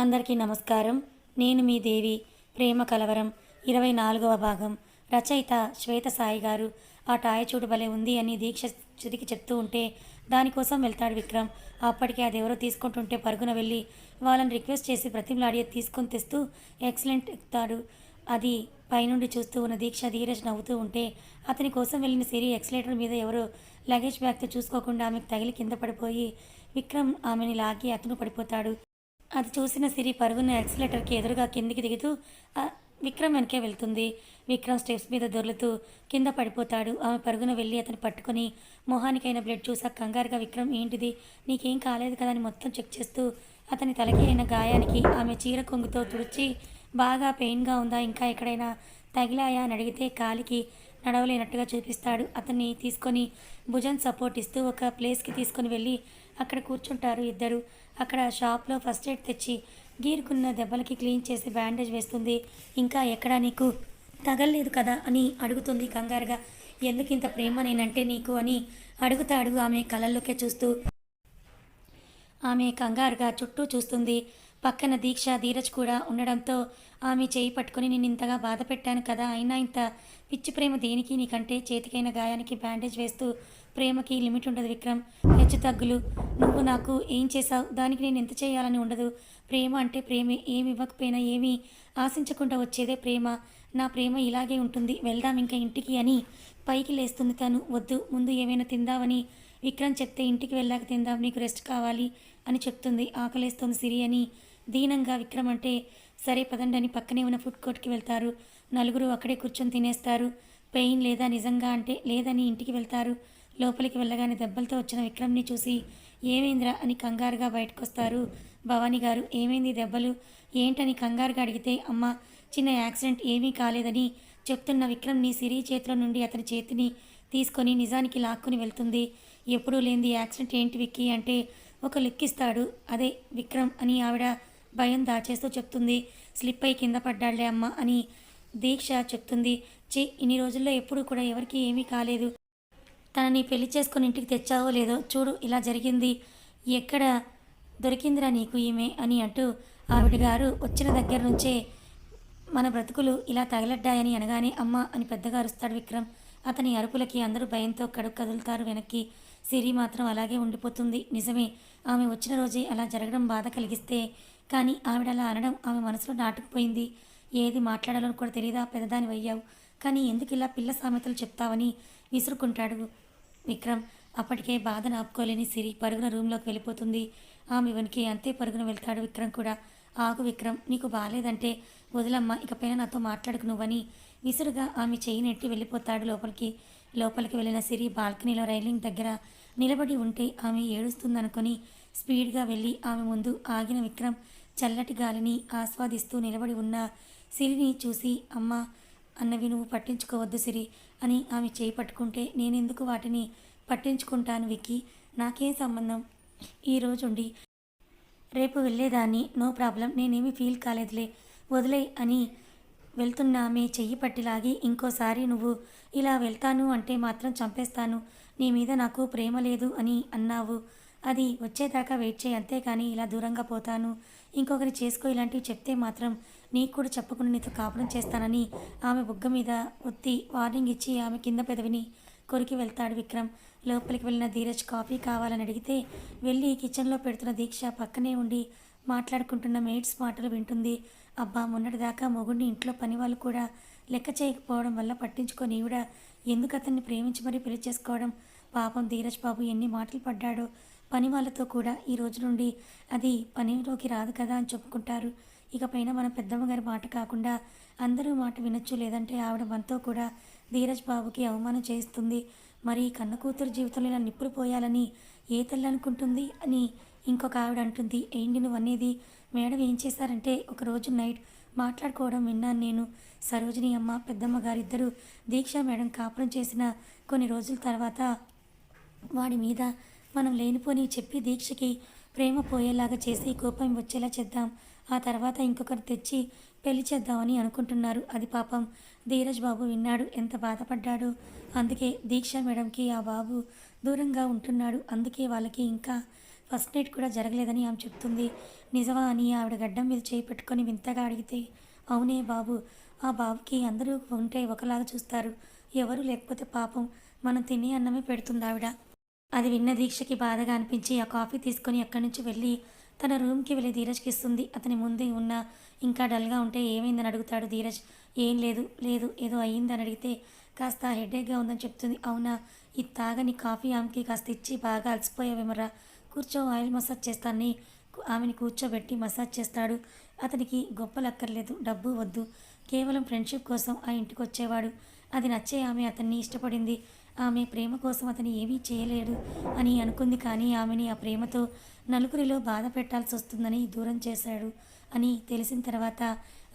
అందరికీ నమస్కారం. నేను మీ దేవి ప్రేమ కలవరం ఇరవై నాలుగవ భాగం. రచయిత శ్వేత సాయి గారు ఆ టాయ చూడు భలే ఉంది అని దీక్ష చిరికి చెప్తూ ఉంటే దానికోసం వెళ్తాడు విక్రమ్. అప్పటికే అది ఎవరో తీసుకుంటుంటే పరుగున వెళ్ళి వాళ్ళని రిక్వెస్ట్ చేసి ప్రతిమలాడి తీసుకొని తెస్తూ ఎక్సలెంట్ ఎక్కుతాడు. అది పైనుండి చూస్తూ ఉన్న దీక్ష ధీరజ్ నవ్వుతూ ఉంటే అతని కోసం వెళ్ళిన సిరి ఎక్సలేటర్ మీద ఎవరో లగేజ్ బ్యాగ్తో చూసుకోకుండా ఆమెకు తగిలి కింద పడిపోయి విక్రమ్ ఆమెని లాగి అతను పడిపోతాడు. అది చూసిన సిరి పరుగున యాక్సిలేటర్కి ఎదురుగా కిందికి దిగుతూ విక్రమ్ వెనకే వెళ్తుంది. విక్రమ్ స్టెప్స్ మీద దొర్లుతూ కింద పడిపోతాడు. ఆమె పరుగున వెళ్ళి అతను పట్టుకొని మొహానికైన బ్లడ్ చూసాక కంగారుగా విక్రమ్ ఏంటిది? నీకేం కాలేదు కదా అని మొత్తం చెక్ చేస్తూ అతని తలకి అయిన గాయానికి ఆమె చీర కొంగుతో తుడిచి బాగా పెయిన్గా ఉందా? ఇంకా ఎక్కడైనా తగిలాయా? అని అడిగితే కాలికి నడవలేనట్టుగా చూపిస్తాడు. అతన్ని తీసుకొని భుజన్ సపోర్ట్ ఇస్తూ ఒక ప్లేస్కి తీసుకొని వెళ్ళి అక్కడ కూర్చుంటారు ఇద్దరు. అక్కడ షాప్లో ఫస్ట్ ఎయిడ్ తెచ్చి గీరుకున్న దెబ్బలకి క్లీన్ చేసి బ్యాండేజ్ వేస్తుంది. ఇంకా ఎక్కడా నీకు తగలలేదు కదా అని అడుగుతుంది కంగారుగా. ఎందుకు ఇంత ప్రేమ నేనంటే నీకు అని అడుగుతాడు ఆమె కళ్ళల్లోకే చూస్తూ. ఆమె కంగారుగా చుట్టూ చూస్తుంది. పక్కన దీక్ష ధీరజ్ కూడా ఉండడంతో ఆమె చేయి పట్టుకొని నేను ఇంతగా బాధ పెట్టాను కదా అయినా ఇంత పిచ్చి ప్రేమ దేనికి? నీకంటే చేతికైన గాయానికి బ్యాండేజ్ వేస్తూ ప్రేమకి లిమిట్ ఉండదు విక్రమ్. హెచ్చు తగ్గులు. నువ్వు నాకు ఏం చేశావు? దానికి నేను ఎంత చేయాలని ఉండదు. ప్రేమ అంటే ప్రేమే. ఏమి ఇవ్వకపోయినా ఏమీ ఆశించకుండా వచ్చేదే ప్రేమ. నా ప్రేమ ఇలాగే ఉంటుంది. వెళ్దాం ఇంకా ఇంటికి అని పైకి లేస్తుంది తను. వద్దు ముందు ఏమైనా తిందామని విక్రమ్ చెప్తే ఇంటికి వెళ్ళాక తిందాం. నీకు రెస్ట్ కావాలి అని చెప్తుంది. ఆకలేస్తుంది సిరి అని దీనంగా విక్రమ్ అంటే సరే పదండి అని పక్కనే ఉన్న ఫుడ్ కోర్ట్కి వెళ్తారు. నలుగురు అక్కడే కూర్చొని తినేస్తారు. పెయిన్ లేదా నిజంగా అంటే లేదని ఇంటికి వెళ్తారు. లోపలికి వెళ్ళగానే దెబ్బలతో వచ్చిన విక్రమ్ని చూసి ఏమైందిరా? అని కంగారుగా బయటకు వస్తారు భవానీ గారు ఏమైంది దెబ్బలు? ఏంటని కంగారుగా అడిగితే అమ్మ చిన్న యాక్సిడెంట్ ఏమీ కాలేదని చెప్తున్న విక్రమ్ని సిరి చేతిలో నుండి అతని చేతిని తీసుకొని నిజానికి లాక్కుని వెళ్తుంది. ఎప్పుడూ లేనిది యాక్సిడెంట్ ఏంటి విక్కీ అంటే ఒక లెక్కిస్తాడు. అదే విక్రమ్ అని ఆవిడ భయం దాచేస్తూ చెప్తుంది. స్లిప్ అయి కింద పడ్డాళ్ళే అమ్మ అని దీక్ష చెప్తుంది. చి ఇన్ని రోజుల్లో ఎప్పుడు కూడా ఎవరికీ ఏమీ కాలేదు. తనని పెళ్ళి చేసుకొని ఇంటికి తెచ్చావో లేదో చూడు ఇలా జరిగింది. ఎక్కడ దొరికిందిరా నీకు ఈమె అని అంటూ ఆవిడ గారు వచ్చిన దగ్గర నుంచే మన బ్రతుకులు ఇలా తగలడ్డాయని అనగానే అమ్మ అని పెద్దగా అరుస్తాడు విక్రమ్. అతని అరుపులకి అందరూ భయంతో కడుపు కదులుతారు వెనక్కి. సిరి మాత్రం అలాగే ఉండిపోతుంది. నిజమే ఆమె వచ్చిన రోజే అలా జరగడం బాధ కలిగిస్తే కానీ ఆవిడ అలా అనడం ఆమె మనసులో నాటుకుపోయింది. ఏది మాట్లాడాలో కూడా తెలియదా పెద్దదాని అయ్యావు. కానీ ఎందుకు ఇలా పిల్ల సామెతలు చెప్తావని విసురుకుంటాడు విక్రమ్. అప్పటికే బాధను ఆపుకోలేని సిరి పరుగున రూమ్లోకి వెళ్ళిపోతుంది. ఆమె ఇవనికి అంతే పరుగున వెళ్తాడు విక్రమ్ కూడా. ఆగు విక్రమ్ నీకు బాగాలేదంటే వదిలమ్మ ఇకపైన నాతో మాట్లాడుకు నువ్వని. విసురుగా ఆమె చేయి నెట్టి వెళ్ళిపోతాడు లోపలికి. లోపలికి వెళ్ళిన సిరి బాల్కనీలో రైలింగ్ దగ్గర నిలబడి ఉంటే ఆమె ఏడుస్తుందనుకొని స్పీడ్గా వెళ్ళి ఆమె ముందు ఆగిన విక్రమ్ చల్లటి గాలిని ఆస్వాదిస్తూ నిలబడి ఉన్న సిరిని చూసి అమ్మ అన్నవి నువ్వు పట్టించుకోవద్దు సిరి అని ఆమె చేయి పట్టుకుంటే నేనెందుకు వాటిని పట్టించుకుంటాను విక్కి? నాకేం సంబంధం? ఈరోజుండి రేపు వెళ్ళేదాన్ని నో ప్రాబ్లం నేనేమి ఫీల్ కాలేదులే వదిలే అని వెళ్తున్న ఆమె చెయ్యి పట్టిలాగి ఇంకోసారి నువ్వు ఇలా వెళ్తాను అంటే మాత్రం చంపేస్తాను నీ మీద నాకు ప్రేమ లేదు అని అన్నావు. అది వచ్చేదాకా వెయిట్ చేయి అంతేకాని ఇలా దూరంగా పోతాను ఇంకొకరి చేసుకో ఇలాంటివి చెప్తే మాత్రం నీకు కూడా చెప్పకుండా నీతో కాపురం చేస్తానని ఆమె బుగ్గ మీద ఒత్తి వార్నింగ్ ఇచ్చి ఆమె కింద పెదవిని కొరికి వెళ్తాడు విక్రమ్. లోపలికి వెళ్ళిన ధీరజ్ కాఫీ కావాలని అడిగితే వెళ్ళి కిచెన్లో పెడుతున్న దీక్ష పక్కనే ఉండి మాట్లాడుకుంటున్న మేడ్స్ మాటలు వింటుంది. అబ్బా మొన్నటిదాకా మొగుడిని ఇంట్లో పని వాళ్ళు కూడా లెక్క చేయకపోవడం వల్ల పట్టించుకొని ఈవిడ ఎందుకు అతన్ని ప్రేమించి మరీ పెళ్ళి చేసుకోవడం? పాపం ధీరజ్ బాబు ఎన్ని మాటలు పడ్డాడో పని వాళ్ళతో కూడా ఈ రోజు నుండి అది పనిలోకి రాదు కదా అని చెప్పుకుంటారు. ఇకపైన మన పెద్దమ్మ గారి మాట కాకుండా అందరూ మాట వినొచ్చు లేదంటే ఆవిడ మనతో కూడా ధీరజ్ బాబుకి అవమానం చేస్తుంది మరి కన్న కూతురు జీవితంలో ఇలా నిప్పులు పోయాలని ఏ తల్లి అనుకుంటుంది అని ఇంకొక ఆవిడ అంటుంది. ఏంటి నువ్వు అనేది? మేడం ఏం చేశారంటే ఒకరోజు నైట్ మాట్లాడుకోవడం విన్నాను నేను. సరోజిని అమ్మ పెద్దమ్మ గారిద్దరూ దీక్ష మేడం కాపురం చేసిన కొన్ని రోజుల తర్వాత వాడి మీద మనం లేనిపోని చెప్పి దీక్షకి ప్రేమ పోయేలాగా చేసి కోపం వచ్చేలా చేద్దాం. ఆ తర్వాత ఇంకొకరు తెచ్చి పెళ్ళి చేద్దామని అనుకుంటున్నారు. అది పాపం ధీరజ్ బాబు విన్నాడు. ఎంత బాధపడ్డాడు. అందుకే దీక్ష మేడంకి ఆ బాబు దూరంగా ఉంటున్నాడు. అందుకే వాళ్ళకి ఇంకా ఫస్ట్ నైట్ కూడా జరగలేదని ఆమె చెప్తుంది. నిజమా అని ఆవిడ గడ్డం మీద చేయి పెట్టుకొని వింతగా అడిగితే అవునే బాబు ఆ బాబుకి అందరూ ఉంటే ఒకలాగా చూస్తారు. ఎవరు లేకపోతే పాపం మనం తినే అన్నమే పెడుతుంది ఆవిడ. అది విన్న దీక్షకి బాధగా అనిపించి ఆ కాఫీ తీసుకొని అక్కడి నుంచి వెళ్ళి తన రూమ్కి వెళ్ళి ధీరజ్కి ఇస్తుంది. అతని ముందే ఉన్న ఇంకా డల్గా ఉంటే ఏమైందని అడుగుతాడు ధీరజ్. ఏం లేదు లేదు ఏదో అయ్యిందని అడిగితే కాస్త హెడేక్గా ఉందని చెప్తుంది. అవునా? ఇది తాగని కాఫీ ఆమెకి కాస్త ఇచ్చి బాగా అలసిపోయావేమరా కూర్చో ఆయిల్ మసాజ్ చేస్తానని ఆమెని కూర్చోబెట్టి మసాజ్ చేస్తాడు. అతనికి గొప్పలు అక్కర్లేదు డబ్బు వద్దు. కేవలం ఫ్రెండ్షిప్ కోసం ఆ ఇంటికి వచ్చేవాడు అది నచ్చే ఆమె అతన్ని ఇష్టపడింది. ఆమె ప్రేమ కోసం అతను ఏమీ చేయలేడు అని అనుకుంది కానీ ఆమెని ఆ ప్రేమతో నలుగురిలో బాధ పెట్టాల్సి వస్తుందని దూరం చేశాడు అని తెలిసిన తర్వాత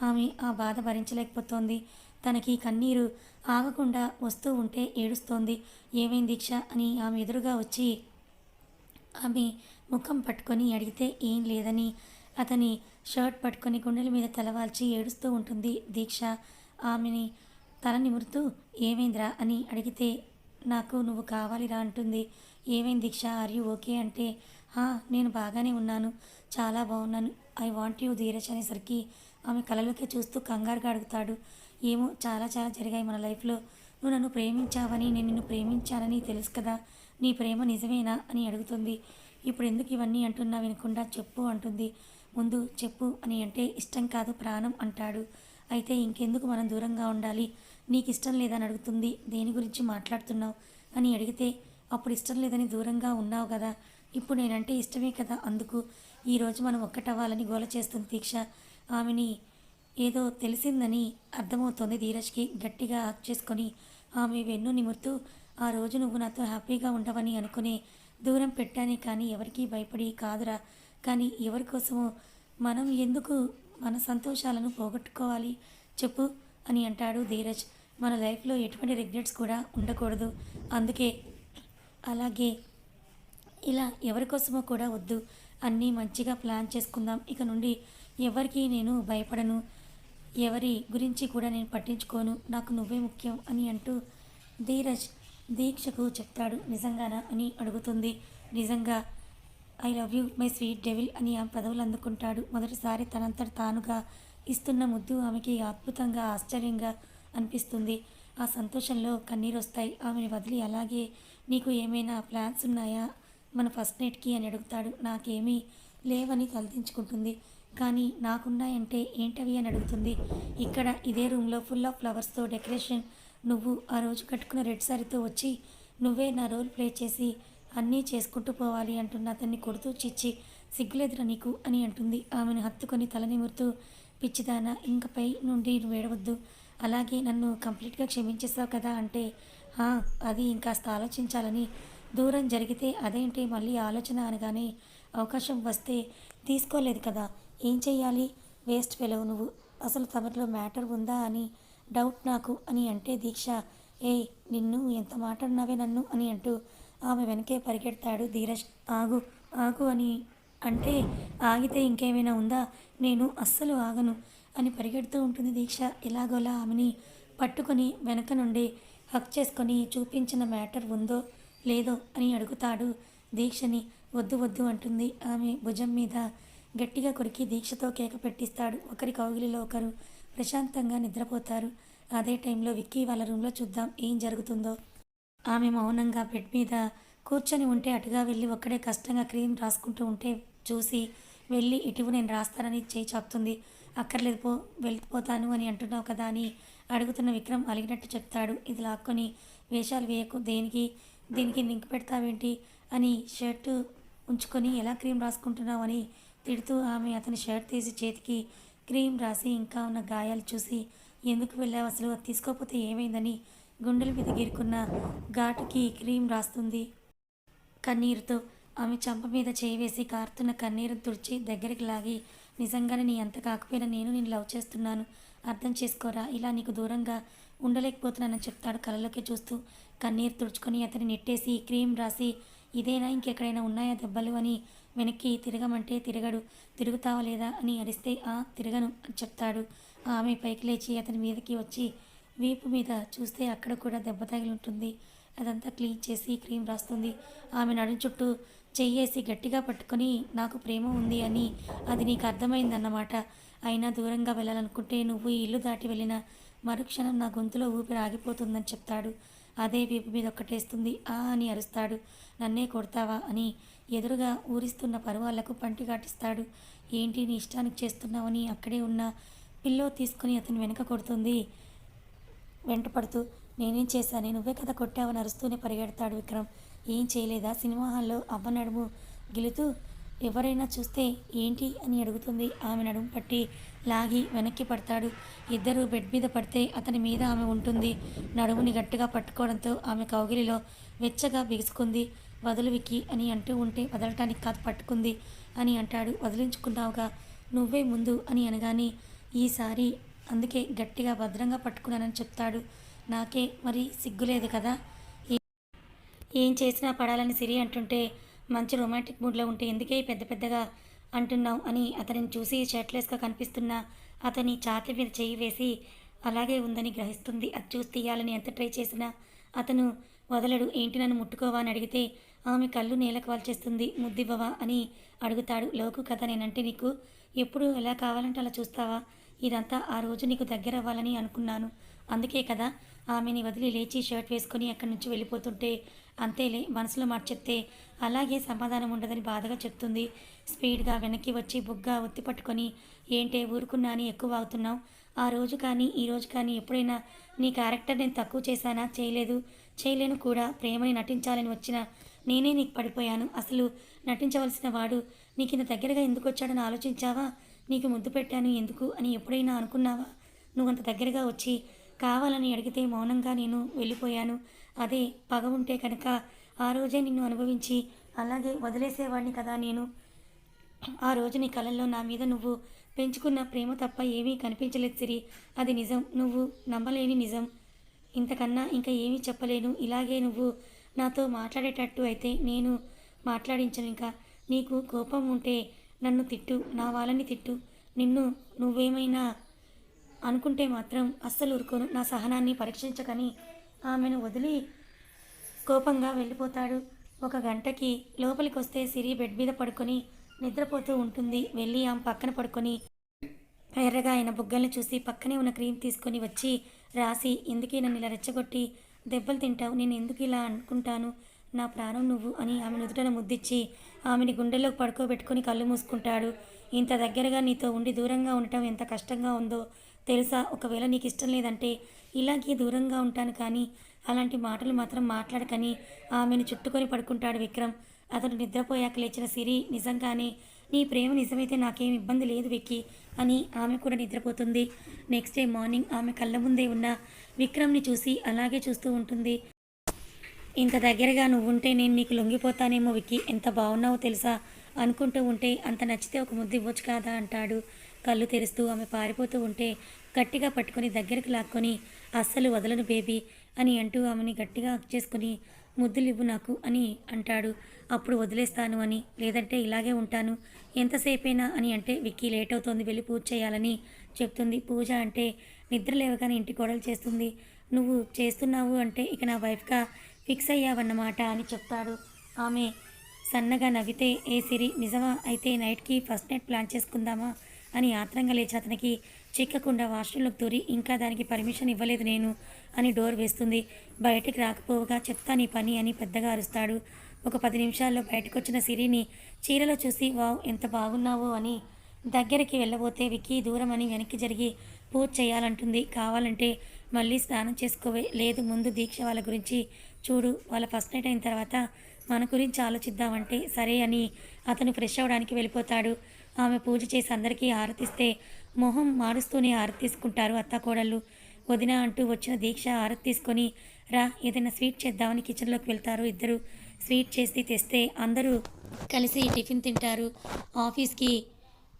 ఆమె ఆ బాధ భరించలేకపోతోంది. తనకి కన్నీరు ఆగకుండా వస్తూ ఉంటే ఏడుస్తోంది. ఏమైంది దీక్ష? అని ఆమె ఎదురుగా వచ్చి ఆమె ముఖం పట్టుకొని అడిగితే ఏం లేదని అతని షర్ట్ పట్టుకొని గుండెల మీద తలవాల్చి ఏడుస్తూ ఉంటుంది. దీక్ష ఆమెని తల నిమురుతూ ఏమైందిరా? అని అడిగితే నాకు నువ్వు కావాలిరా అంటుంది. ఏమైంది దీక్ష? ఆర్ యూ ఓకే అంటే "హా, నేను బాగానే ఉన్నాను. చాలా బాగున్నాను. ఐ వాంట్ యూ ధీరజ్ అనేసరికి ఆమె కళలోకి చూస్తూ కంగారుగా అడుగుతాడు. ఏమో చాలా చాలా జరిగాయి మన లైఫ్లో. నువ్వు నన్ను ప్రేమించావని నేను నిన్ను ప్రేమించానని తెలుసు కదా. నీ ప్రేమ నిజమేనా? అని అడుగుతుంది. ఇప్పుడు ఎందుకు ఇవన్నీ అంటున్నా వినకుండా చెప్పు అంటుంది. ముందు చెప్పు అని అంటే ఇష్టం కాదు ప్రాణం అంటాడు. అయితే ఇంకెందుకు మనం దూరంగా ఉండాలి? నీకు ఇష్టం లేదని అడుగుతుంది దేని గురించి మాట్లాడుతున్నావు? అని అడిగితే అప్పుడు ఇష్టం లేదని దూరంగా ఉన్నావు కదా ఇప్పుడు నేనంటే ఇష్టమే కదా అందుకు ఈరోజు మనం ఒక్కటవ్వాలని గోల చేస్తుంది దీక్ష. ఆమెని ఏదో తెలిసిందని అర్థమవుతోంది ధీరజ్కి గట్టిగా హక్ చేసుకొని. ఆమె వెన్ను నిమురుతూ ఆ రోజు నువ్వు నాతో హ్యాపీగా ఉండవని అనుకునే దూరం పెట్టానే కానీ ఎవరికీ భయపడి కాదురా. కానీ ఎవరి కోసమో మనం ఎందుకు మన సంతోషాలను పోగొట్టుకోవాలి? చెప్పు. అని అంటాడు ధీరజ్. మన లైఫ్లో ఎటువంటి రిగ్రెట్స్ కూడా ఉండకూడదు. అందుకే అలాగే ఇలా ఎవరి కోసమో కూడా వద్దు. అన్నీ మంచిగా ప్లాన్ చేసుకుందాం. ఇక నుండి ఎవరికి నేను భయపడను. ఎవరి గురించి కూడా నేను పట్టించుకోను. నాకు నువ్వే ముఖ్యం అని అంటూ ధీరజ్ దీక్షకు చెప్తాడు. నిజంగానా అని అడుగుతుంది. నిజంగా I love you my sweet devil అని ఆ పదవులు అందుకుంటాడు. మొదటిసారి తనంతట తానుగా ఇస్తున్న ముద్దు ఆమెకి అద్భుతంగా ఆశ్చర్యంగా అనిపిస్తుంది. ఆ సంతోషంలో కన్నీరు వస్తాయి ఆమెని వదిలి అలాగే నీకు ఏమైనా ప్లాన్స్ ఉన్నాయా? మన ఫస్ట్ నైట్కి అని అడుగుతాడు. నాకేమీ లేవని తలదించుకుంటుంది. కానీ నాకున్నాయంటే ఏంటవి అని అడుగుతుంది. ఇక్కడ ఇదే రూమ్లో ఫుల్ ఆఫ్ ఫ్లవర్స్తో డెకరేషన్. నువ్వు ఆ రోజు కట్టుకున్న రెడ్ సారీతో వచ్చి నువ్వే నా రోల్ ప్లే చేసి అన్నీ చేసుకుంటూ పోవాలి అంటున్న అతన్ని కొడుతూ చిచ్చి సిగ్గులేదురా నీకు అని అంటుంది. ఆమెను హత్తుకొని తల నిమురుతూ పిచ్చిదానా ఇంకపై నుండి వేడవద్దు అలాగే నన్ను కంప్లీట్గా క్షమించేస్తావు కదా అంటే "హా, అది ఇంకాస్త ఆలోచించాలని. దూరం జరిగితే అదేంటి మళ్ళీ ఆలోచన అనగానే అవకాశం వస్తే తీసుకోలేదు కదా. ఏం చెయ్యాలి? వేస్ట్ వెలవు నువ్వు. అసలు తమలో మ్యాటర్ ఉందా అని డౌట్ నాకు అని అంటే దీక్ష ఏ నిన్ను ఎంత మాట నన్ను అని అంటూ ఆమె వెనకే పరిగెడతాడు ధీరజ్. ఆగు ఆగు అని అంటే ఆగితే ఇంకేమైనా ఉందా? నేను అస్సలు ఆగను అని పరిగెడుతూ ఉంటుంది దీక్ష. ఎలాగోలా ఆమెని పట్టుకొని వెనక నుండి హక్ చేసుకొని చూపించిన మ్యాటర్ ఉందో లేదో అని అడుగుతాడు దీక్షని. వద్దు వద్దు అంటుంది. ఆమె భుజం మీద గట్టిగా కొరికి దీక్షతో కేక పెట్టిస్తాడు. ఒకరి కౌగిలిలో ఒకరు ప్రశాంతంగా నిద్రపోతారు. అదే టైంలో విక్కీ వాళ్ళ రూమ్లో చూద్దాం ఏం జరుగుతుందో. ఆమె మౌనంగా బెడ్ మీద కూర్చొని ఉంటే అటుగా వెళ్ళి ఒక్కడే కష్టంగా క్రీమ్ రాసుకుంటూ ఉంటే చూసి వెళ్ళి ఇటువు నేను రాస్తానని చేయి చాపుతుంది. అక్కర్లేదు పో వెళ్ళిపోతాను అని అంటున్నావు కదా అని అడుగుతున్న విక్రమ్ అలిగినట్టు చెప్తాడు. ఇది లాక్కొని వేషాలు వేయకు దేనికి దీనికి లింక్ పెడతావేంటి అని షర్టు ఉంచుకొని ఎలా క్రీమ్ రాసుకుంటున్నావు అని తిడుతూ ఆమె అతని షర్ట్ తీసి చేతికి క్రీమ్ రాసి ఇంకా ఉన్న గాయాలు చూసి ఎందుకు వెళ్ళావు అసలు? తీసుకోకపోతే ఏమైందని గుండెల మీద గిరుకున్న ఘాటుకి క్రీమ్ రాస్తుంది. కన్నీరుతో ఆమె చంప మీద చేయి వేసి కారుతున్న కన్నీరు తుడిచి దగ్గరికి లాగి నిజంగానే నీ అంత కాకపోయినా నేను నేను లవ్ చేస్తున్నాను. అర్థం చేసుకోరా? ఇలా నీకు దూరంగా ఉండలేకపోతున్నానని చెప్తాడు కళ్ళలోకి చూస్తూ. కన్నీరు తుడుచుకొని అతని నెట్టేసి క్రీమ్ రాసి ఇదేనా? ఇంకెక్కడైనా ఉన్నాయా దెబ్బలు? అని వెనక్కి తిరగమంటే తిరగడు. తిరుగుతావా లేదా? అని అరిస్తే ఆ తిరగను అని చెప్తాడు. ఆమె పైకి లేచి అతని మీదకి వచ్చి వీపు మీద చూస్తే అక్కడ కూడా దెబ్బ తగిలి ఉంటుంది. అదంతా క్లీన్ చేసి క్రీమ్ రాస్తుంది. ఆమె నడుం చుట్టూ చెయ్యేసి గట్టిగా పట్టుకొని నాకు ప్రేమ ఉంది అని అది నీకు అర్థమైందన్నమాట. అయినా దూరంగా వెళ్ళాలనుకుంటే నువ్వు ఈ ఇల్లు దాటి వెళ్ళిన మరుక్షణం నా గొంతులో ఊపిరి ఆగిపోతుందని చెప్తాడు. అదే వీపు మీద ఒక్కటేస్తుంది. ఆ అని అరుస్తాడు. నన్నే కొడతావా అని ఎదురుగా ఊరిస్తున్న పరువాళ్ళకు పంటి కాటిస్తాడు. ఏంటి నీ ఇష్టానికి చేస్తున్నావని అక్కడే ఉన్న పిల్లో తీసుకుని అతను వెనక కొడుతుంది. వెంటపడుతూ నేనేం చేశాను? నువ్వే కదా కొట్టావని అరుస్తూనే పరిగెడతాడు విక్రమ్. ఏం చేయలేదా? సినిమా హాల్లో అవ్వ నడుము గిలుతూ ఎవరైనా చూస్తే ఏంటి అని అడుగుతుంది. ఆమె నడుము పట్టి లాగి వెనక్కి పడతాడు. ఇద్దరు బెడ్ మీద పడితే అతని మీద ఆమె ఉంటుంది. నడుముని గట్టిగా పట్టుకోవడంతో ఆమె కౌగిలిలో వెచ్చగా బిగుసుకుంది. వదులు విక్కి అని అంటూ ఉంటే వదలటానికి కాదు పట్టుకుంది అని అంటాడు. వదిలించుకున్నావుగా? నువ్వే ముందు అని అనగానే ఈసారి అందుకే గట్టిగా భద్రంగా పట్టుకున్నానని చెప్తాడు. నాకే మరి సిగ్గులేదు కదా? ఏం చేసినా పడాలని సిరి అంటుంటే మంచి రొమాంటిక్ మూడ్లో ఉంటే ఎందుకే పెద్ద పెద్దగా అంటున్నావు అని అతనిని చూసి షర్ట్లెస్గా కనిపిస్తున్న అతని ఛాతి మీద చేయి వేసి అలాగే ఉందని గ్రహిస్తుంది. అది చూసి తీయాలని ఎంత ట్రై చేసినా అతను వదలడు. ఏంటి నన్ను ముట్టుకోవా అని అడిగితే ఆమె కళ్ళు నేలకు వాల్చేస్తుంది. ముద్దివ్వవా అని అడుగుతాడు. లోకు కథ నేనంటే నీకు ఎప్పుడు ఎలా కావాలంటే అలా చూస్తావా? ఇదంతా ఆ రోజు నీకు దగ్గర అవ్వాలని అనుకున్నాను. అందుకే కదా ఆమెని వదిలి లేచి షర్ట్ వేసుకొని అక్కడి నుంచి వెళ్ళిపోతుంటే అంతేలే మనసులో మాట చెప్తే అలాగే సమాధానం ఉండదని బాధగా చెప్తుంది. స్పీడ్గా వెనక్కి వచ్చి బుగ్గ ఒత్తి పట్టుకొని ఏంటే ఊరుకున్నా అని ఎక్కువ అవుతున్నావు ఆ రోజు కానీ ఈ రోజు కానీ ఎప్పుడైనా నీ క్యారెక్టర్ నేను తక్కువ చేశానా? చేయలేదు. చేయలేను కూడా. ప్రేమని నటించాలని వచ్చిన నేనే నీకు పడిపోయాను. అసలు నటించవలసిన వాడు నీకు ఇంత దగ్గరగా ఎందుకు వచ్చాడని ఆలోచించావా? నీకు ముద్దు పెట్టాను ఎందుకు అని ఎప్పుడైనా అనుకున్నావా? నువ్వంత దగ్గరగా వచ్చి కావాలని అడిగితే మౌనంగా నేను వెళ్ళిపోయాను. అదే పగ ఉంటే కనుక ఆ రోజే నిన్ను అనుభవించి అలాగే వదిలేసేవాడిని కదా నేను. ఆ రోజు నీ కళల్లో నా మీద నువ్వు పెంచుకున్న ప్రేమ తప్ప ఏమీ కనిపించలేదు సిరి. అది నిజం. నువ్వు నమ్మలేని నిజం. ఇంతకన్నా ఇంకా ఏమీ చెప్పలేను. ఇలాగే నువ్వు నాతో మాట్లాడేటట్టు అయితే నేను మాట్లాడించను. ఇంకా నీకు కోపం ఉంటే నన్ను తిట్టు నా వాళ్ళని తిట్టు. నిన్ను నువ్వేమైనా అనుకుంటే మాత్రం అస్సలు ఊరుకోను. నా సహనాన్ని పరీక్షించకని ఆమెను వదిలి కోపంగా వెళ్ళిపోతాడు. ఒక గంటకి లోపలికి వస్తే సిరి బెడ్ మీద పడుకొని నిద్రపోతూ ఉంటుంది. వెళ్ళి ఆమె పక్కన పడుకొని ఎర్రగా ఆయన బుగ్గల్ని చూసి పక్కనే ఉన్న క్రీమ్ తీసుకొని వచ్చి రాసి ఎందుకే నన్ను ఇలా రెచ్చగొట్టి దెబ్బలు తింటావు. నేను ఎందుకు ఇలా అనుకుంటాను? నా ప్రాణం నువ్వు అని ఆమె నుదుటన ముద్దిచ్చి ఆమెని గుండెల్లోకి పడుకోబెట్టుకొని కళ్ళు మూసుకుంటాడు. ఇంత దగ్గరగా నీతో ఉండి దూరంగా ఉండటం ఎంత కష్టంగా ఉందో తెలుసా? ఒకవేళ నీకు ఇష్టం లేదంటే ఇలాగే దూరంగా ఉంటాను కానీ అలాంటి మాటలు మాత్రం మాట్లాడకని ఆమెను చుట్టుకొని పడుకుంటాడు విక్రమ్. అతను నిద్రపోయాక లేచిన సిరి నిజంగానే నీ ప్రేమ నిజమైతే నాకేం ఇబ్బంది లేదు విక్కి అని ఆమె కూడా నిద్రపోతుంది. నెక్స్ట్ డే మార్నింగ్ ఆమె కళ్ళ ముందే ఉన్న విక్రమ్ని చూసి అలాగే చూస్తూ ఉంటుంది. ఇంత దగ్గరగా నువ్వు ఉంటే నేను నీకు లొంగిపోతానేమో వికి ఎంత బాగున్నావో తెలుసా? అనుకుంటూ ఉంటే అంత నచ్చితే ఒక ముద్దు ఇవ్వచ్చు కాదా అంటాడు. కళ్ళు తెరుస్తూ ఆమె పారిపోతూ ఉంటే గట్టిగా పట్టుకొని దగ్గరికి లాక్కొని అస్సలు వదలను బేబీ అని అంటూ ఆమెని గట్టిగా హక్ చేసుకుని ముద్దులు ఇవ్వు నాకు అని అంటాడు. అప్పుడు వదిలేస్తాను అని లేదంటే ఇలాగే ఉంటాను. ఎంతసేపైనా అని అంటే విక్కీ లేట్ అవుతోంది వెళ్ళి పూజ చేయాలని చెప్తుంది. పూజ అంటే నిద్ర లేవగానే ఇంటి గొడవలు చేస్తుంది. నువ్వు చేస్తున్నావు అంటే ఇక నా వైఫ్గా ఫిక్స్ అయ్యావన్నమాట అని చెప్తాడు. ఆమె సన్నగా నవ్వితే ఏ సిరి నిజమా? అయితే నైట్కి ఫస్ట్ నైట్ ప్లాన్ చేసుకుందామా? అని ఆత్రంగా లేచి అతనికి చిక్కకుండా వాష్రూమ్లోకి దూరి ఇంకా దానికి పర్మిషన్ ఇవ్వలేదు నేను అని డోర్ వేస్తుంది. బయటికి రాకపోగా చెప్తా నీ పని అని పెద్దగా అరుస్తాడు. ఒక పది నిమిషాల్లో బయటకు వచ్చిన సిరిని చీరలో చూసి వావ్ ఎంత బాగున్నావో అని దగ్గరికి వెళ్ళబోతే విక్కీ దూరం అని వెనక్కి జరిగి పూజ చేయాలంటుంది. కావాలంటే మళ్ళీ స్నానం చేసుకోవే. లేదు ముందు దీక్ష వాళ్ళ గురించి చూడు వాళ్ళ ఫస్ట్ నైట్ అయిన తర్వాత మన గురించి ఆలోచిద్దామంటే సరే అని అతను ఫ్రెష్ అవ్వడానికి వెళ్ళిపోతాడు. ఆమె పూజ చేసి అందరికీ ఆరతిస్తే మొహం మారుస్తూనే హారతి తీసుకుంటారు అత్తాకోడళ్ళు వదిన అంటూ వచ్చిన దీక్ష హారతి తీసుకొని రా ఏదైనా స్వీట్ చేద్దామని కిచెన్లోకి వెళ్తారు ఇద్దరు. స్వీట్ చేసి తెస్తే అందరూ కలిసి టిఫిన్ తింటారు. ఆఫీస్కి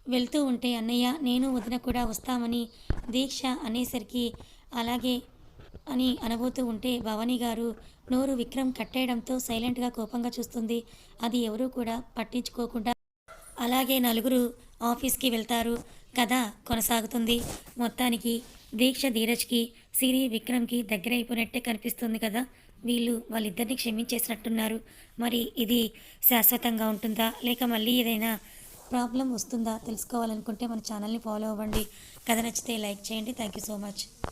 వెళ్తూ ఉంటే అన్నయ్య నేను వదిన కూడా వస్తామని దీక్ష అనేసరికి అలాగే అని అనబోతూ ఉంటే భవానీ గారు నోరు విక్రమ్ కట్టేయడంతో సైలెంట్గా కోపంగా చూస్తుంది. అది ఎవరూ కూడా పట్టించుకోకుండా అలాగే నలుగురు ఆఫీస్కి వెళ్తారు. కథ కొనసాగుతుంది. మొత్తానికి దీక్ష ధీరజ్కి సిరి విక్రమ్కి దగ్గర అయిపోయినట్టే కనిపిస్తుంది కదా. వీళ్ళు వాళ్ళిద్దరిని క్షమించేసినట్టున్నారు. మరి ఇది శాశ్వతంగా ఉంటుందా? లేక మళ్ళీ ఏదైనా ప్రాబ్లం వస్తుందా? తెలుసుకోవాలనుకుంటే మన ఛానల్ని ఫాలో అవ్వండి. కథ నచ్చితే లైక్ చేయండి. Thank you so much.